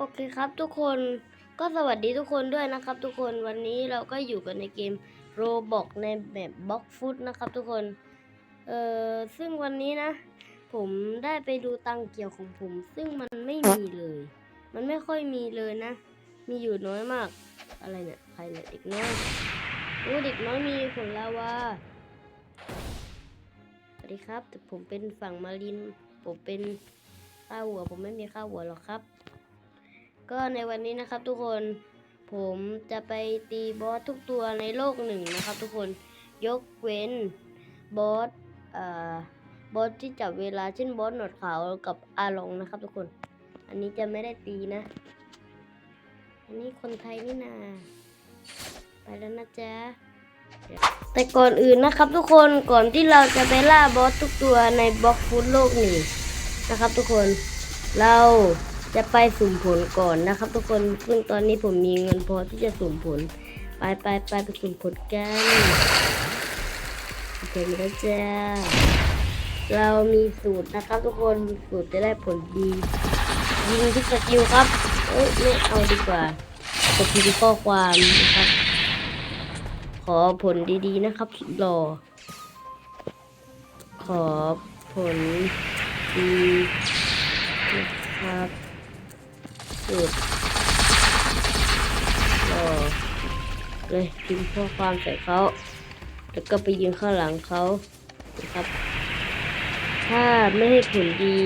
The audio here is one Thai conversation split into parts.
โอเคครับทุกคนก็สวัสดีทุกคนด้วยนะครับ ทุกคนวันนี้เราก็อยู่กันในเกมโรบอกในแบบบล็อกฟุตนะครับทุกคนเอ่อซึ่งวันนี้นะ ผมได้ไปดูตังเกี่ยวของผม ซึ่งมันไม่มีเลย มันไม่ค่อยมีเลยนะ มีอยู่น้อยมาก อะไรเนี่ยใครเนี่ยเด็กน้อยโอ้เด็กน้อยมีผลลาวาสวัสดีครับแต่ผมเป็นฝั่งมารินผมเป็นข้าวหัว ผมไม่มีข้าวหัวหรอกครับ ก็ในวันนี้นะครับทุกคนผมจะไปตีบอสทุกตัวในโลกหนึ่งนะครับ ทุกคนยกเว้นบอสเอ่อบอสที่จับเวลาเช่นบอสหนวดขาวกับอาลองนะครับ ทุกคน อันนี้จะไม่ได้ตีนะ อันนี้คนไทยนี่นาไปแล้วนะจ๊ะแต่ก่อนอื่นนะครับทุกคนก่อนที่เราจะไปล่าบอสทุกตัวในบล็อกฟุตโลกหนึ่งนะครับ ทุกคนเรา จะไปสุ่มผลก่อนนะครับ ทุกคนซึ่งตอนนี้ผมมีเงินพอที่จะสุ่มผล ไปไปไปไปสุ่มผลกันโอเคมาแล้วจ้าเรามีสูตรนะครับทุกคนสูตรจะได้ผลดียิงทุกสกิลครับเอ้ยไม่เอาดีกว่าจะพิมพ์ข้อความนะครับ ขอผลดีๆนะครับรอขอผลดีนะครับ สุดรอเลยพิมพ์ข้อความใส่เขาแล้วก็ไปยิงข้างหลังเขานะครับ ถ้าไม่ให้ผลดี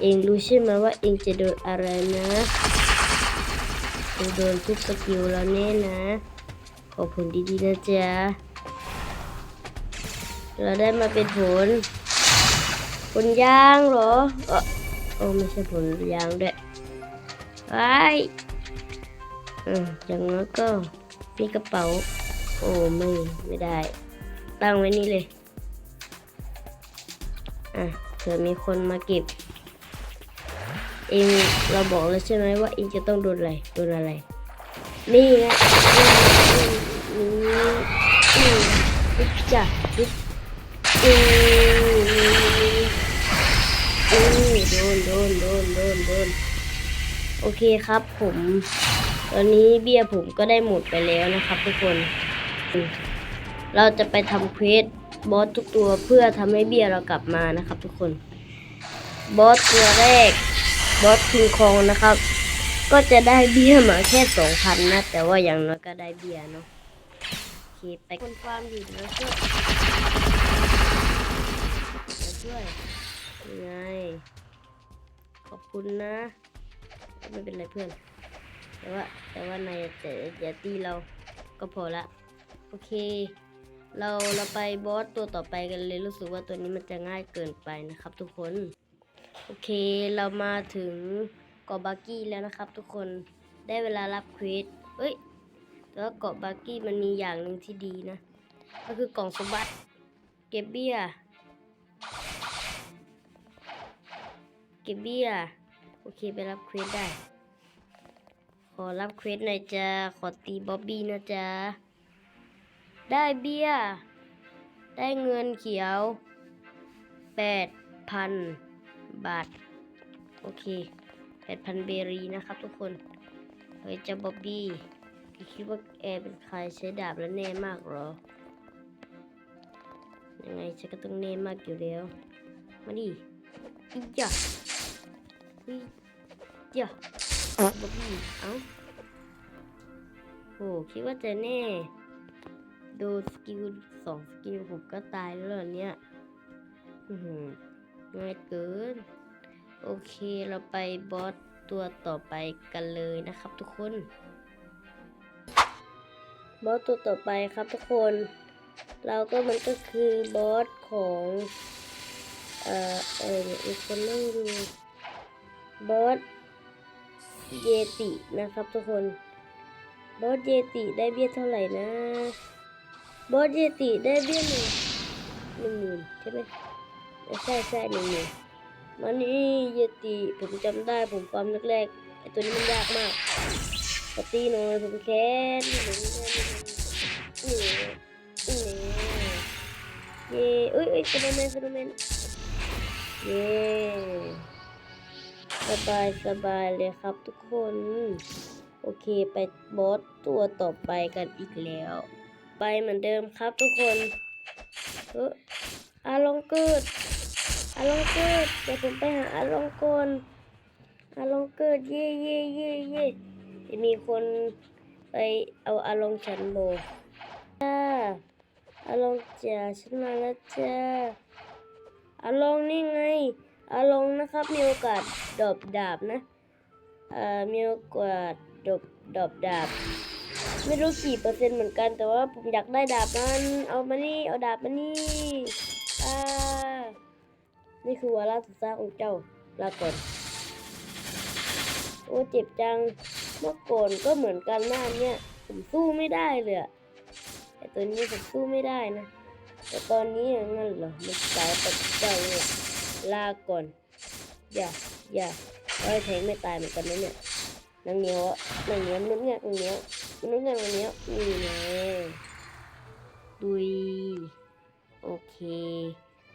เองรู้ใช่ไหมว่าเองจะโดนอะไรนะเองโดนทุกสกิลแล้วแน่นะ ขอผลดีๆนะจ๊ะ เราได้มาเป็นผลผลยางเหรอเออโอ้ไม่ใช่ผลยางด้วย ไอ้อืมอย่างน้อยก็มีกระเป๋า โอ้ไม่ไม่ได้ ตั้งไว้นี่เลย อะเผื่อมีคนมาเก็บเองเราบอกแล้วใช่ไหมว่าเองจะต้องโดนอะไรโดนอะไร นี่นี่นี่นี่จ้ะนี่อืมอืมโดนโดนโดนโดนโดน โอเคครับผม ตอนนี้เบี้ยผมก็ได้หมดไปแล้วนะครับ ทุกคน เราจะไปทำเควสบอสทุกตัวเพื่อทำให้เบี้ยเรากลับมานะครับ ทุกคน บอสตัวแรก บอสคิงคองนะครับ ก็จะได้เบี้ยมาแค่สองพันนะ แต่ว่าอย่างน้อยก็ได้เบี้ยเนาะโอเคไปคนฟาร์มอยู่แล้วช่วยช่วยยังไงขอบคุณนะ ไม่เป็นไรเพื่อน แต่ว่าแต่ว่านายจะอย่าตีเราก็พอละ โอเค เราเราไปบอสตัวต่อไปกันเลยรู้สึกว่าตัวนี้มันจะง่ายเกินไปนะครับทุกคน โอเคเรามาถึงเกาะบาร์กี้แล้วนะครับ ทุกคนได้เวลารับเควสเอ้ยแต่ว่าเกาะบาร์กี้มันมีอย่างหนึ่งที่ดีนะ ก็คือกล่องสมบัติเก็บเบี้ยเก็บเบี้ย โอเคไปรับเควสได้ ขอรับเควสหน่อยจ้าขอตีบ๊อบบี้นะจ๊ะได้เบี้ย ได้เงินเขียวแปดพันบาท โอเคแปดพันเบรีนะครับทุกคนเฮ้ยเจ้าบ๊อบบี้คิดว่าแอร์เป็นใครใช้ดาบแล้วแน่มากเหรอ ยังไงฉันก็ต้องแน่มากอยู่แล้ว มาดิอีจ้ะ อีจ้ะบ๊อบบี้เอาโหคิดว่าจะแน่โดนสกิลสองสกิลผมก็ตายแล้วเนี่ยง่ายเกิน โอเคเราไปบอสตัวต่อไปกันเลยนะครับทุกคนบอสตัวต่อไปครับทุกคน เราก็มันก็คือบอสของ เอ่อ เออเดี๋ยวอีกคนนั่งดู เบอสเยตินะครับทุกคนเบอสเยติได้เบี้ยเท่าไหร่นะเบอสเยติได้เบี้ยหนึ่งหนึ่งหมื่นใช่ไหมใช่ใช่หนึ่งหมื่นมันนี่เยติผมจำได้ผมความแรกๆไอตัวนี้มันยากมากปตีหน่อยผมแค้นผมแค้นนี่นี่เย้เอ้ยเอ้ยสโนว์แมนสโนว์แมนเย้ สบายสบายเลยครับทุกคน โอเคไปบอสตัวต่อไปกันอีกแล้ว ไปเหมือนเดิมครับทุกคนเอออาลองเกิดอาลองเกิดเดี๋ยวผมไปหาอาลองก่อนอาลองเกิดเย่เย่เย่เย่จะมีคนไปเอาอาลองฉันโบจ้าอาลองจ๋าฉันมาแล้วจ้าอาลองนี่ไง อาลงนะครับ มีโอกาสดบดาบนะ เอ่อ มีโอกาสดบดบดาบ ไม่รู้กี่เปอร์เซ็นต์เหมือนกัน แต่ว่าผมอยากได้ดาบมันเอามานี่ เอาดาบมานี่อ่านี่คือวาระสุดท้ายของเจ้าลาก่อนโอ้เจ็บจัง เมื่อก่อนก็เหมือนกันหน้าเนี่ยผมสู้ไม่ได้เลยแต่ตัวนี้ผมสู้ไม่ได้นะ แต่ตอนนี้อย่างนั้นเหรอ มันสายตัดเจ้าเนี่ย ลาก่อน อย่า อย่าไอ้แทงไม่ตายเหมือนกันนะเนี่ยนางเหนียวะนางเหนียวนุ่นเงี้ยนางเหนียวนุ่นเงี้ยนางเหนียวนี่ไงดุยโอเค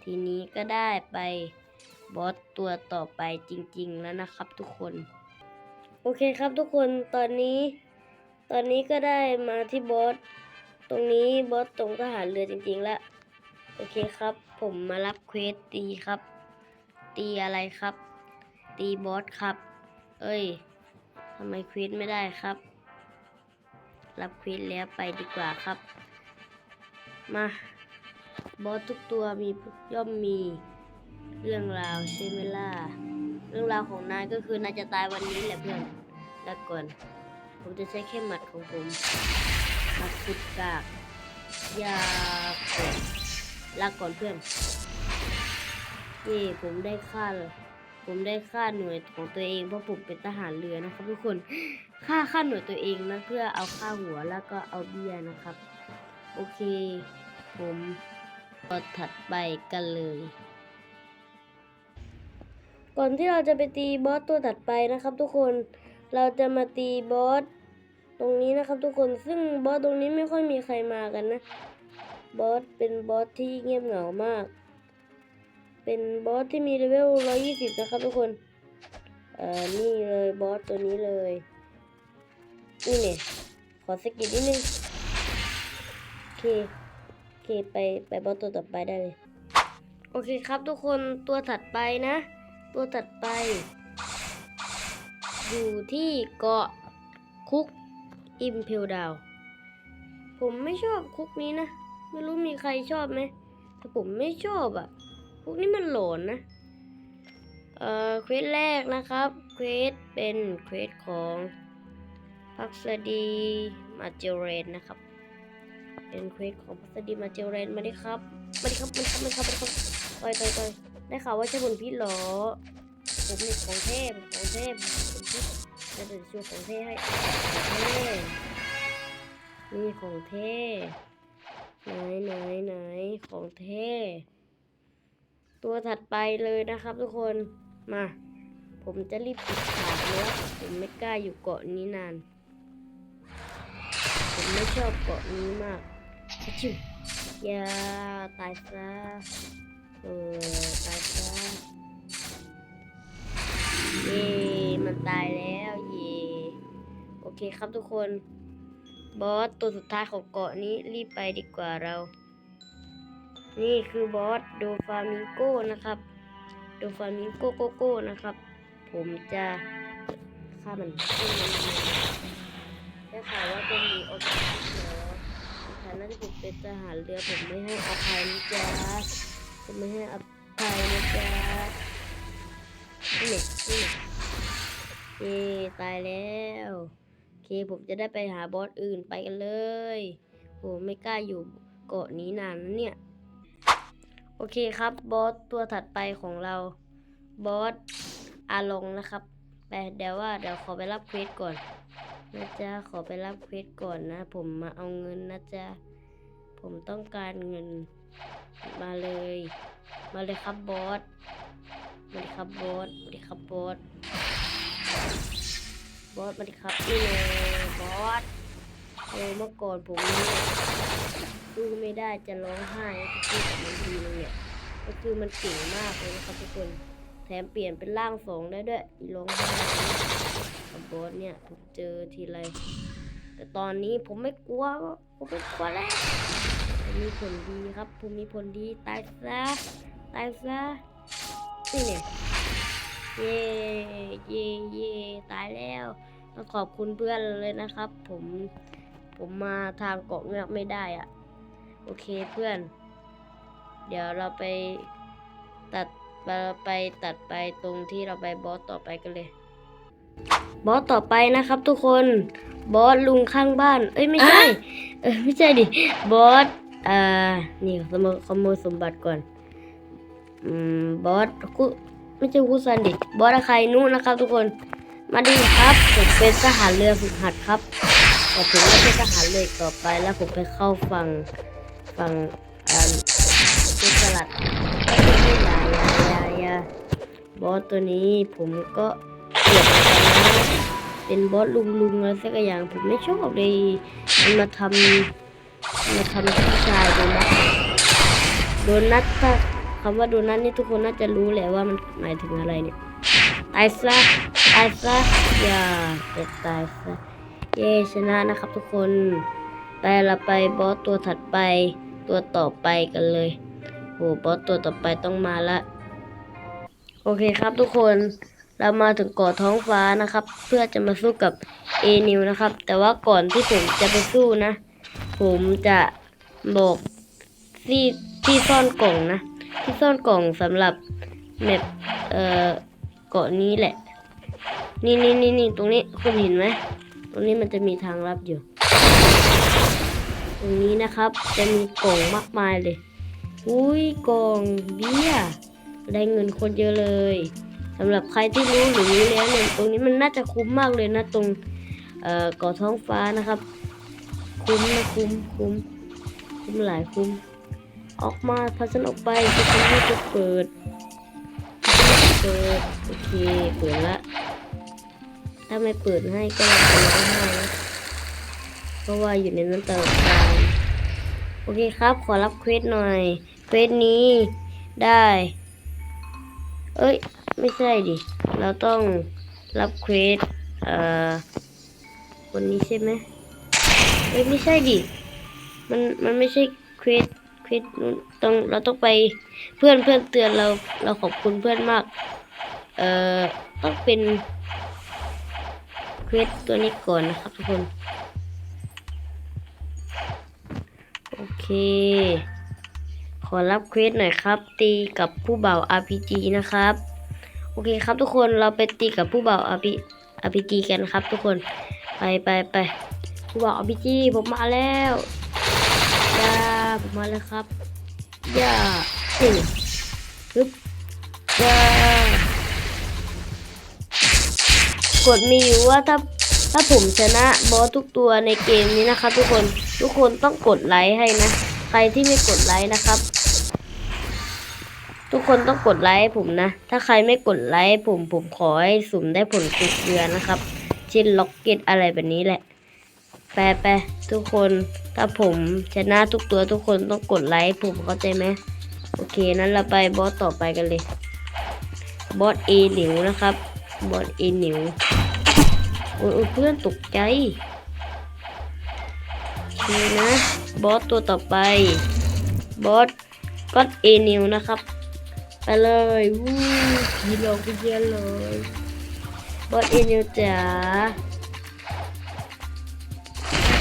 ทีนี้ก็ได้ไปบอสตัวต่อไปจริง ๆ แล้วนะครับทุกคน โอเคครับทุกคนตอนนี้ ตอนนี้ก็ได้มาที่บอสตรงนี้บอสตรงทหารเรือจริง ๆ แล้ว โอเคครับ ผมมารับเควสตีครับ ตีอะไรครับ ตีบอสครับ เอ้ยทำไมควิสไม่ได้ครับ รับควิสแล้วไปดีกว่าครับ มาบอสทุกตัวมีย่อมมีเรื่องราวใช่ไหมล่ะเรื่องราวของนายก็คือนายจะตายวันนี้แหละเพื่อนแล้วก่อน ผมจะใช้แค่หมัดของผมมัดสุดกากยาก่อนลาก่อนเพื่อน นี่ผมได้ค่า ผมได้ค่าหน่วยของตัวเองเพราะผมเป็นทหารเรือนะครับ ทุกคน ค่าค่าหน่วยตัวเองนะเพื่อเอาค่าหัวแล้วก็เอาเบี้ยนะครับ โอเค ผมก็ถัดไปกันเลย ก่อนที่เราจะไปตีบอสตัวถัดไปนะครับ ทุกคน เราจะมาตีบอสตรงนี้นะครับ ทุกคน ซึ่งบอสตรงนี้ไม่ค่อยมีใครมากันนะ บอสเป็นบอสที่เงียบเหงามาก เป็นบอสที่มีเลเวล120 นะครับทุกคนเอ่อนี่เลยบอสตัวนี้เลย นี่เนี่ยขอสกิลนิดนึงโอเคโอเคไปไปบอสตัวต่อไปได้เลย โอเคครับทุกคนตัวถัดไปนะ ตัวถัดไป อยู่ที่เกาะคุกอิมเพลดาว ผมไม่ชอบคุกนี้นะ ไม่รู้มีใครชอบไหมแต่ผมไม่ชอบอะ่ะ คุกนี้มันหลอนนะ เอ่อเควสแรกนะครับเควสเป็นเควสของพักษดีมาเจเรนนะครับ เป็นเควสของพัสดีมาเจเรนมาดิครับมาดิครับมาดิครับมาดิครับมาดิครับต่อยต่อยต่อยได้ข่าวว่าใช่ผลพิษเหรอผมนี่ของเทพของเทพผมพิษจะเดี๋ยวช่วยของเทพให้ของเทพนี่ของเทพไหนไหนไหนของเทพ ตัวถัดไปเลยนะครับทุกคนมา ผมจะรีบปิดฉากแล้วผมไม่กล้าอยู่เกาะนี้นาน ผมไม่ชอบเกาะนี้มากชิวอย่าตายซะเออตายซะเย่มันตายแล้วเย่โอเคครับทุกคน บอสตัวสุดท้ายของเกาะนี้รีบไปดีกว่าเรา นี่คือบอสโดฟามิงโก้นะครับโดฟามิงโกโกโก้นะครับ ผมจะฆ่ามันได้ข่าวว่าจะมีโอกาสเหรอในฐานะที่ผมเป็นทหารเรือผมไม่ให้อภัยนะจ๊ะผมไม่ให้อภัยนะจ๊ะนี่นี่เย้ตายแล้วโอเคผมจะได้ไปหาบอสอื่นไปกันเลย ผมไม่กล้าอยู่เกาะนี้นานนะเนี่ย เคครับบอสตัวถัดไปของเราบอสอาลงนะครับไปเดี๋ยวว่าเดี๋ยวขอไปรับเควสก่อนนะจ๊ะขอไปรับเควสก่อนนะ ผมมาเอาเงินนะจ๊ะผมต้องการเงินมาเลย มาเลยครับบอสมาเลยครับบอสมาเลยครับบอสบอสมาเลยครับนี่เลยบอส ออเมื่อก่อนผมเนี่ยสู้ไม่ได้จะร้องไห้ก็คือกับมันทีนึงเนี่ยก็คือมันเก่งมากเลยนะครับทุกคน แถมเปลี่ยนเป็นร่างสองได้ด้วยอีลงไห้กับบอสเนี่ยผมเจอทีไรแต่ตอนนี้ผมไม่กลัวผมไม่กลัวแล้วผมมีผลดีครับ ผมมีผลดีตายซะตายซะนี่เนี่ยเย่เย่เย่ตายแล้วต้องขอบคุณเพื่อนเลยนะครับ ผม ผมมาทางเกาะเงือกไม่ได้อะ โอเคเพื่อน เดี๋ยวเราไปตัดเราไปตัดไปตรงที่เราไปบอสต่อไปกันเลย บอสต่อไปนะครับทุกคนบอสลุงข้างบ้าน เอ้ยไม่ใช่ เออไม่ใช่ดิ บอสอ่า นี่ขโมยขโมยสมบัติก่อน อืม บอสคุไม่ใช่คุซันดิ บอสอาคายนุนะครับทุกคน มาดีครับ ผมเป็นทหารเรือฝึกหัดครับ แต่ผมไม่ใช่ทหารเรืออีกต่อไปแล้วผมไปเข้าฝั่งฝั่งอ่าเป็นสลัดไม่ใช่ยายายายาบอสตัวนี้ผมก็เกลียดเหมือนะเป็นบอสลุงลุงอะไรสักอย่างผมไม่ชอบเลยมันมาทำมาทำพี่ชายโดนัทโดนัทถ้าคำว่าโดนัทนี่ทุกคนน่าจะรู้แหละว่ามันหมายถึงอะไรเนี่ยตายซะตายซะอย่าจะตายซะ เย้ชนะนะครับทุกคน ไปเราไปบอสตัวถัดไป ตัวต่อไปกันเลย โหบอสตัวต่อไปต้องมาละ โอเคครับทุกคนเรามาถึงเกาะท้องฟ้านะครับ เพื่อจะมาสู้กับเอนิวนะครับ แต่ว่าก่อนที่ผมจะไปสู้นะ ผมจะบอกที่ที่ซ่อนกล่องนะ ที่ซ่อนกล่องสำหรับแมปเอ่อเกาะนี้แหละ นี่นี่นี่นี่ตรงนี้คุณเห็นไหม ตรงนี้มันจะมีทางลับอยู่ ตรงนี้นะครับจะมีกล่องมากมายเลย อุ้ยกล่องเบี้ยได้เงินคนเยอะเลยสำหรับใครที่รู้หรือรู้แล้วเนี่ยตรงนี้มันน่าจะคุ้มมากเลยนะตรงเอ่อกาะท้องฟ้านะครับ คุ้มนะคุ้มคุ้มคุ้มหลายคุ้ม ออกมาพัฉันออกไปจะทำให้จะเปิดเปิดโอเคเปิดละาไม่เปิดให้ก็จะร้องไห้นะเพราะว่าอยู่ในนั้นตลอดกาลโอเคครับ ขอรับเควสหน่อย เควสนี้ได้ เอ้ย ไม่ใช่ดิ เราต้องรับเควสเอ่อคนนี้ใช่ไหมเอ้ยไม่ใช่ดิ มัน มันไม่ใช่เควสเควสนู้นต้อง เราต้องไป เพื่อนเพื่อนเตือนเรา เราขอบคุณเพื่อนมาก เอ่อ ต้องเป็น เควสตัวนี้ก่อนนะครับทุกคน โอเค ขอรับเควสหน่อยครับ ตีกับผู้บ่าว RPG นะครับ โอเคครับทุกคนเราไปตีกับผู้บ่าว RPG กันครับ ทุกคนไปไปไปผู้บ่าว RPG ผมมาแล้วย่าผมมาแล้วครับย่านี่ฮึบย่า กดมีอยู่ว่าถ้าถ้าผมชนะบอสทุกตัวในเกมนี้นะครับ ทุกคนทุกคนต้องกดไลค์ให้นะใครที่ไม่กดไลค์นะครับ ทุกคนต้องกดไลค์ให้ผมนะ ถ้าใครไม่กดไลค์ผมผมขอให้สุ่มได้ผลติดเดือนนะครับ เช่นล็อกเก็ตอะไรแบบนี้แหละแปลไปทุกคนถ้าผมชนะทุกตัวทุกคนต้องกดไลค์ผมเข้าใจไหมโอเคนั้นเราไปบอสต่อไปกันเลยบอสเอหนิวนะครับ บอสเอหนิวโอ้ยโอ้ยเพื่อนตกใจโอเคนะ บอสตัวต่อไป บอสก็อเอนิวนะครับ ไปเลยวู้ยีลงไปเยอะเลย บอสเอนิวจ๋า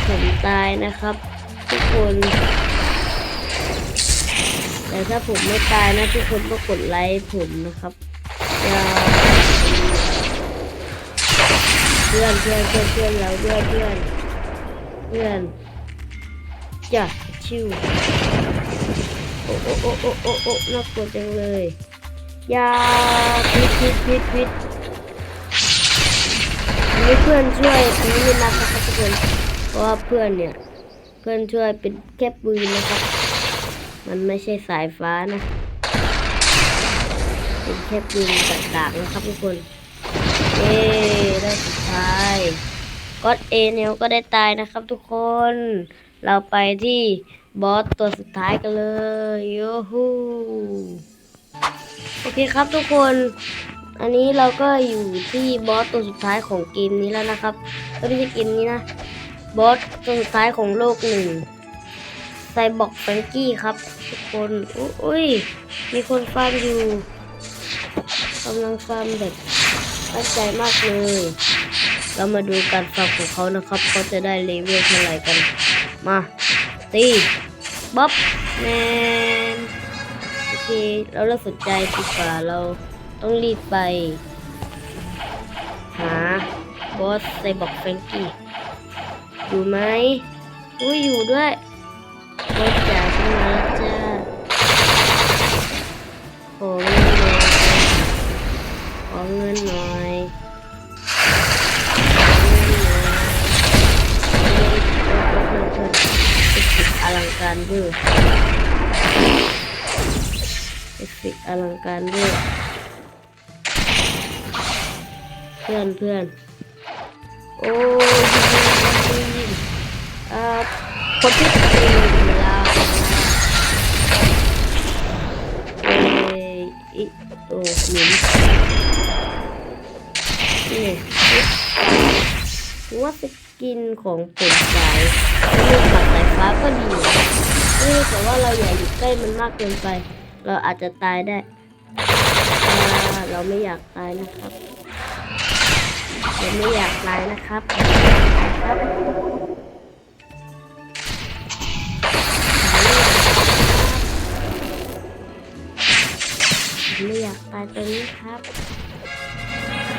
ผมตายนะครับ ทุกคน แต่ถ้าผมไม่ตายนะทุกคนก็กดไลค์ผมนะครับอย่าเพื่อนเพื่อนเพื่อนเพื่อนเราด้วยเพื่อนเพื่อนจ้ะชิวโอ้โอ้โอ้โอ้โอ้โอ้น่ากลัวจังเลยอยาพิษพิษพิษพิษอันนี้เพื่อนช่วยอันนี้ไม่นับนะครับทุกคนเพราะว่าเพื่อนเนี่ยเพื่อนช่วยเป็นแค่ปืนนะครับ มันไม่ใช่สายฟ้านะเป็นแค่ปืนต่างๆนะครับทุกคน เย้ได้สุดท้ายก็อดเอเนลก็ได้ตายนะครับทุกคน เราไปที่บอสตัวสุดท้ายกันเลยโยฮูโอเคครับทุกคน อันนี้เราก็อยู่ที่บอสตัวสุดท้ายของเกมนี้แล้วนะครับก็ไม่ใช่เกมนี้นะ บอสตัวสุดท้ายของโลกหนึ่งไซบอกแฟงกี้ครับทุกคนอุ๊อุ้ยมีคนฟาร์มอยู่กำลังฟาร์มแบบ ตั้งใจมากเลย เรามาดูการฟาร์มของเขานะครับ เขาจะได้เลเวลเท่าไหร่กัน มา ตีบ๊อบแมนโอเค เราเลิกสนใจดีกว่าเราต้องรีบไป หาบอสไซบอกแฟรงกี้อยู่ไหมอุ้ยอยู่ด้วยบอสจ๋าขึ้นมาแล้วจ้าขอเงินหน่อยขอเงินหน่อย การเวอร์เอฟเฟกต์อลังการด้วยเพื่อนเพื่อนโอ้ยอ่าคนที่ตีเราเอ้ยอิโอ้หนุนนี่ว่าสกินของผมสายลูกปัดสาย ฟ้าก็ดีนะเออแต่ว่าเราอย่าอยู่ใกล้มันมากเกินไป เราอาจจะตายได้ เราไม่อยากตายนะครับเราไม่อยากตายนะครับครับไม่อยากตายตรงนี้ครับ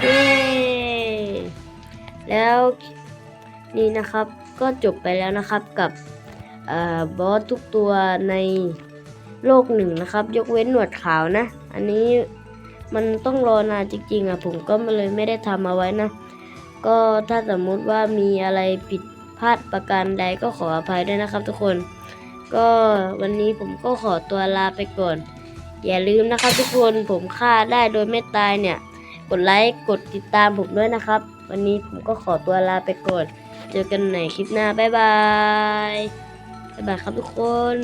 เย้แล้วนี่นะครับก็จบไปแล้วนะครับกับ บอสทุกตัวในโลกหนึ่งนะครับ ยกเว้นหนวดขาวนะ อันนี้มันต้องรอนานจริงๆอะผมก็เลยไม่ได้ทำเอาไว้นะ ก็ถ้าสมมุติว่ามีอะไรผิดพลาดประการใดก็ขออภัยด้วยนะครับทุกคน ก็วันนี้ผมก็ขอตัวลาไปก่อน อย่าลืมนะครับทุกคนผมฆ่าได้โดยไม่ตายเนี่ย กดไลค์กดติดตามผมด้วยนะครับ วันนี้ผมก็ขอตัวลาไปก่อน เจอกันใหม่คลิปหน้า บ๊ายบาย บ๊ายบายครับทุกคน